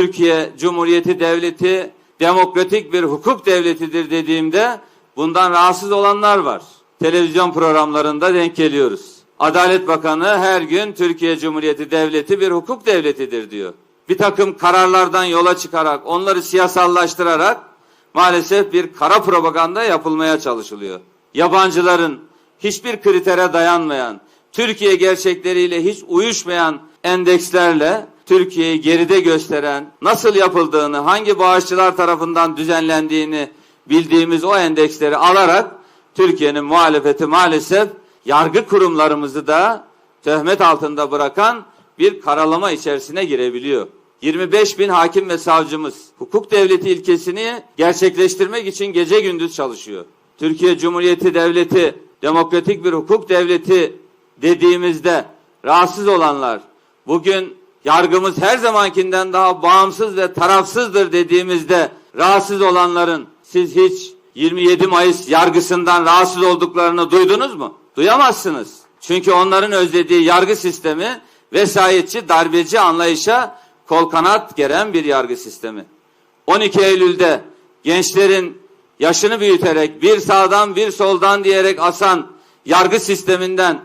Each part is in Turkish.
Türkiye Cumhuriyeti Devleti demokratik bir hukuk devletidir dediğimde bundan rahatsız olanlar var. Televizyon programlarında denk geliyoruz. Adalet Bakanı her gün Türkiye Cumhuriyeti Devleti bir hukuk devletidir diyor. Bir takım kararlardan yola çıkarak onları siyasallaştırarak maalesef bir kara propaganda yapılmaya çalışılıyor. Yabancıların hiçbir kritere dayanmayan, Türkiye gerçekleriyle hiç uyuşmayan endekslerle Türkiye'yi geride gösteren, nasıl yapıldığını, hangi bağışçılar tarafından düzenlendiğini bildiğimiz o endeksleri alarak Türkiye'nin muhalefeti maalesef yargı kurumlarımızı da töhmet altında bırakan bir karalama içerisine girebiliyor. 25 bin hakim ve savcımız hukuk devleti ilkesini gerçekleştirmek için gece gündüz çalışıyor. Türkiye Cumhuriyeti Devleti demokratik bir hukuk devleti dediğimizde rahatsız olanlar bugün yargımız her zamankinden daha bağımsız ve tarafsızdır dediğimizde rahatsız olanların siz hiç 27 Mayıs yargısından rahatsız olduklarını duydunuz mu? Duyamazsınız. Çünkü onların özlediği yargı sistemi vesayetçi, darbeci anlayışa kol kanat geren bir yargı sistemi. 12 Eylül'de gençlerin yaşını büyüterek bir sağdan bir soldan diyerek asan yargı sisteminden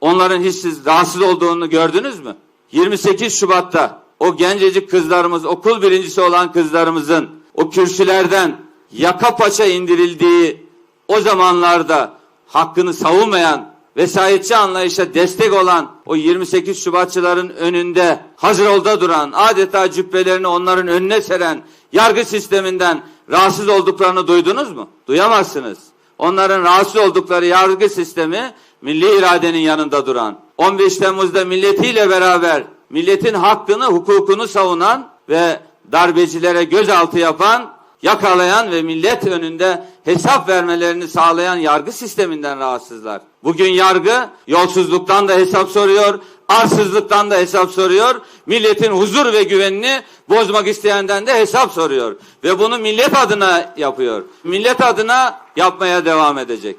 onların hiç siz rahatsız olduğunu gördünüz mü? 28 Şubat'ta o gencecik kızlarımız, okul birincisi olan kızlarımızın o kürsülerden yaka paça indirildiği o zamanlarda hakkını savunmayan, vesayetçi anlayışa destek olan o 28 Şubatçıların önünde hazır olda duran, adeta cübbelerini onların önüne seren yargı sisteminden rahatsız olduklarını duydunuz mu? Duyamazsınız. Onların rahatsız oldukları yargı sistemi milli iradenin yanında duran, 15 Temmuz'da milletiyle beraber milletin hakkını, hukukunu savunan ve darbecilere gözaltı yapan, yakalayan ve millet önünde hesap vermelerini sağlayan yargı sisteminden rahatsızlar. Bugün yargı yolsuzluktan da hesap soruyor, arsızlıktan da hesap soruyor, milletin huzur ve güvenini bozmak isteyenden de hesap soruyor. Ve bunu millet adına yapıyor. Millet adına yapmaya devam edecek.